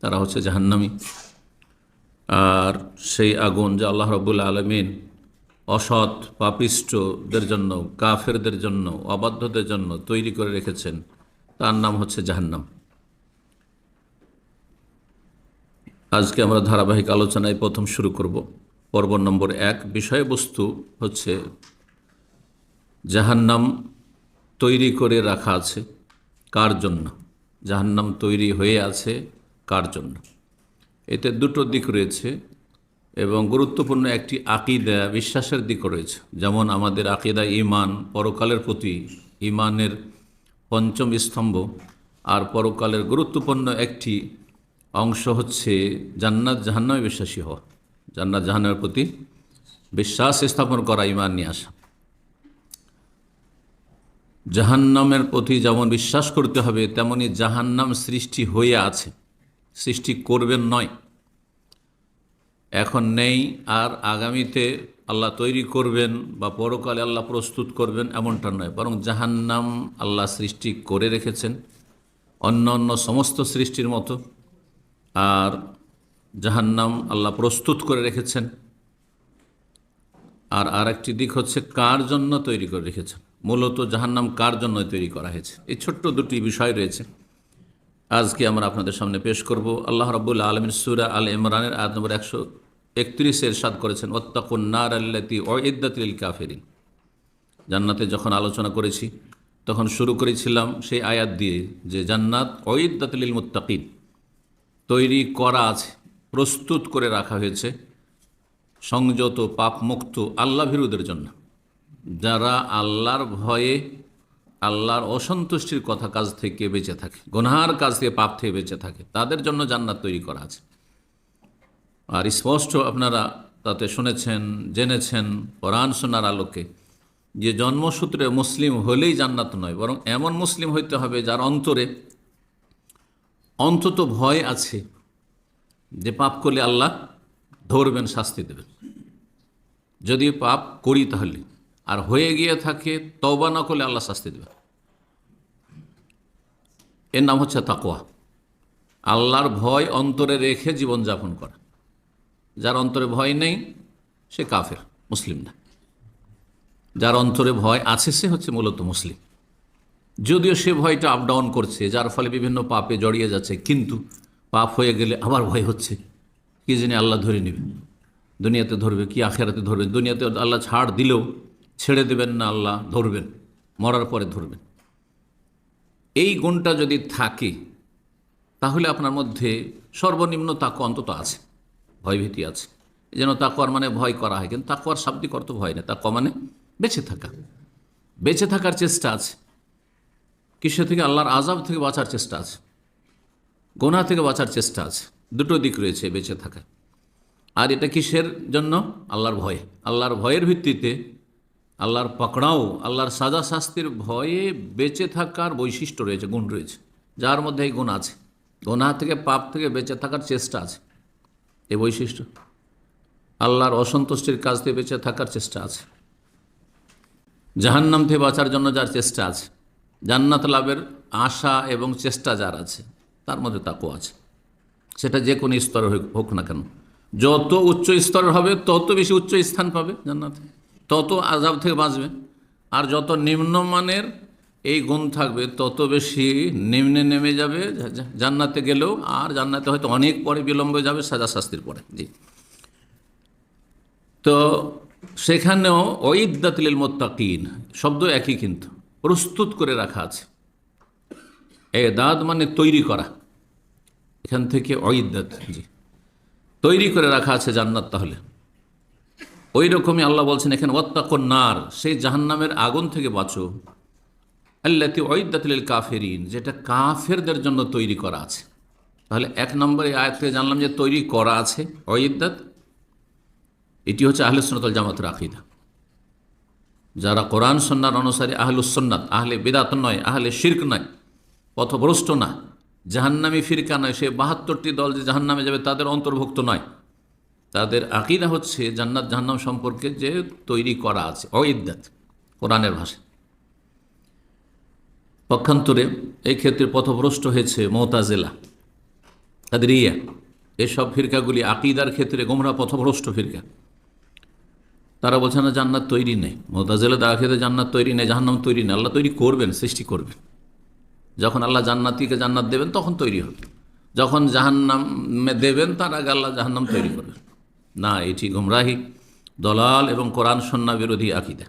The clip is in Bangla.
তারা হচ্ছে জাহান্নামী। আর সেই আগুন যা আল্লাহ রবুল্লা আলমিন অসৎ, পাপিষ্টদের জন্য, কাফেরদের জন্য, অবাধ্যদের জন্য তৈরি করে রেখেছেন, তার নাম হচ্ছে জাহান্নাম। আজকে আমরা ধারাবাহিক আলোচনায় প্রথম শুরু করব। পর্ব নম্বর এক, বিষয়বস্তু হচ্ছে জাহান্নাম তৈরি করে রাখা আছে। কার জন্য? জাহান্নাম তৈরি হয়ে আছে কার জন্য? এতে দুটো দিক রয়েছে এবং গুরুত্বপূর্ণ একটি আকিদা, বিশ্বাসের দিক রয়েছে। যেমন আমাদের আকিদা ইমান পরকালের প্রতি ইমানের পঞ্চম স্তম্ভ আর পরকালের গুরুত্বপূর্ণ একটি অংশ হচ্ছে জান্নাত জাহান্নামে বিশ্বাসী হওয়া। জান্নাত জাহান্নামের প্রতি বিশ্বাস স্থাপন করা ইমান নিয়ে আসা। জাহান্নামের প্রতি যেমন বিশ্বাস করতে হবে, তেমনি জাহান্নাম সৃষ্টি হয়ে আছে। সৃষ্টি করবেন নয়। এখন নেই আর আগামীতে আল্লাহ তৈরি করবেন বা পরকালে আল্লাহ প্রস্তুত করবেন এমনটা নয়, বরং জাহান্নাম আল্লাহ সৃষ্টি করে রেখেছেন অন্য অন্য সমস্ত সৃষ্টির মতো। আর জাহান্নাম আল্লাহ প্রস্তুত করে রেখেছেন। আর আরেকটি দিক হচ্ছে কার জন্য তৈরি করে রেখেছেন? মূলত জাহান্নাম কার জন্য তৈরি করা হয়েছে? এই ছোট্ট দুটি বিষয় রয়েছে। আজকে আমরা আপনাদের সামনে পেশ করব। আল্লাহ রবুল্লা আলমিন সুরা আল ইমরানের আয়াত নম্বর একশো একত্রিশের সাদ করেছেন ওত্তাকুন্নার আল্লাতি ওয়দাতিল কাফেরিন। জান্নাতে যখন আলোচনা করেছি, তখন শুরু করেছিলাম সেই আয়াত দিয়ে যে জান্নাত ওয়দাতিল মুত্তাকিন, তৈরি করা আছে, প্রস্তুত করে রাখা হয়েছে, সংযত, পাপমুক্ত, আল্লাহ ভীরুদের জন্য। যারা আল্লাহর ভয়ে আল্লাহর অসন্তুষ্টির কথা কাজ থেকে বেঁচে থাকে, গুনহার কাজ থেকে পাপ থেকে বেঁচে থাকে, তাদের জন্য জান্নাত তৈরি করা আছে। আর স্পষ্ট আপনারা তাতে শুনেছেন, জেনেছেন কোরআন শোনার আলোকে যে জন্মসূত্রে মুসলিম হলেই জান্নাত নয়, বরং এমন মুসলিম হইতে হবে যার অন্তরে অন্তত ভয় আছে যে পাপ করলে আল্লাহ ধরবেন, শাস্তি দেবেন। যদি পাপ করি তাহলে, আর হয়ে গিয়ে থাকে তবা না করলে আল্লাহ শাস্তি দেবে এর নাম হচ্ছে তাকোয়া আল্লাহর ভয় অন্তরে রেখে জীবনযাপন করা। যার অন্তরে ভয় নেই, সে কাফের, মুসলিম না। যার অন্তরে ভয় আছে, সে হচ্ছে মূলত মুসলিম। যদিও সে ভয়টা আপ ডাউন করছে, যার ফলে বিভিন্ন পাপে জড়িয়ে যাচ্ছে, কিন্তু পাপ হয়ে গেলে আবার ভয় হচ্ছে। কি জানি আল্লাহ ধরে নেবে দুনিয়াতে ধরবে কি, আখেরাতে ধরবে? দুনিয়াতে আল্লাহ ছাড় দিলেও ছেড়ে দেবেন না, আল্লাহ ধরবেন। মরার পরে ধরবেন। এই গুণটা যদি থাকে, তাহলে আপনার মধ্যে সর্বনিম্ন তাকু অন্তত আছে, ভয়ভীতি আছে। যেন তাকুয়ার মানে ভয় করা হয়, কিন্তু তাকুয়ার শাব্দিক অর্থ ভয় না। তাকুয়া মানে বেঁচে থাকা। বেঁচে থাকার চেষ্টা আছে। কিসে থেকে? আল্লাহর আজাব থেকে বাঁচার চেষ্টা আছে। গোনা থেকে বাঁচার চেষ্টা আছে। দুটো দিক রয়েছে বেঁচে থাকা আর এটা কিসের জন্য? আল্লাহর ভয়। আল্লাহর ভয়ের ভিত্তিতে আল্লাহর পাকড়াও, আল্লাহর সাজা শাস্তির ভয়ে বেঁচে থাকার বৈশিষ্ট্য রয়েছে, গুণ রয়েছে। যার মধ্যে এই গুণ আছে। গোনা থেকে পাপ থেকে বেঁচে থাকার চেষ্টা আছে। এই বৈশিষ্ট্য। আল্লাহর অসন্তুষ্টির কাজ থেকে বেঁচে থাকার চেষ্টা আছে। জাহান্নাম থেকে বাঁচার জন্য যার চেষ্টা আছে, জান্নাত লাভের আশা এবং চেষ্টা যার আছে, তার মধ্যে তাকও আছে। সেটা যে কোনো স্তরের হোক না কেন। যত উচ্চ স্তরের হবে, তত বেশি উচ্চ স্থান পাবে জান্নাতে। তত আজাব থেকে বাঁচবে আর যত নিম্নমানের এই গুণ থাকবে, তত বেশি নিম্নে নেমে যাবে জান্নাতে গেলেও। আর জান্নাতে হয়তো অনেক পরে বিলম্বে যাবে সাজা শাস্তির পরে। জি। তো সেখানেও ঐদাতিল মোত্তাকিন শব্দ একই কিন্তু, প্রস্তুত করে রাখা আছে। এ দাঁত মানে তৈরি করা। এখান থেকে ঐদাত জি। তৈরি করে রাখা আছে জান্নাত তাহলে। ওই রকমই আল্লাহ বলছেন এখানে নার সেই জাহান্নামের আগুন থেকে বাঁচো। আল্লাতি ওয়দাতিল কাফেরিন, যেটা কাফেরদের জন্য তৈরি করা আছে। তাহলে এক নম্বরে আয়াত থেকে জানলাম যে তৈরি করা আছে ওয়দাত এটি হচ্ছে আহলে জামাত রাখিদা যারা কোরআন সন্ন্যার অনুসারে আহলুসন্নাত আহলে বেদাত নয়, আহলে শির্ক নয়, পথভ্রষ্ট না। জাহান্নামি ফিরকা নয় সে বাহাত্তরটি দল যে জাহান্নামে যাবে, তাদের অন্তর্ভুক্ত নয়। তাদের আকিদা হচ্ছে জান্নাত, জাহান্নাম সম্পর্কে যে তৈরি করা আছে অইদ্যাত কোরআনের ভাষায় পক্ষান্তরে এই ক্ষেত্রে পথভ্রষ্ট হয়েছে মোতাজেলা, কাদরিয়া। এসব ফিরকাগুলি আকিদার ক্ষেত্রে গোমরা পথভ্রষ্ট ফিরকা। তারা বলছে না, জান্নাত তৈরি নেই। মোতাজেলে ক্ষেত্রে জান্নাত তৈরি নেই, জাহান্নাম তৈরি নেই। আল্লাহ তৈরি করবেন, সৃষ্টি করবেন। যখন আল্লাহ জান্নাতিকে জান্নাত দেবেন, তখন তৈরি হবে। যখন জাহান্নামে দেবেন, তার আগে আল্লাহ জাহান্নাম তৈরি করবেন। না এটি গুমরাহি দলাল এবং কোরআন সন্না বিরোধী আকিদা।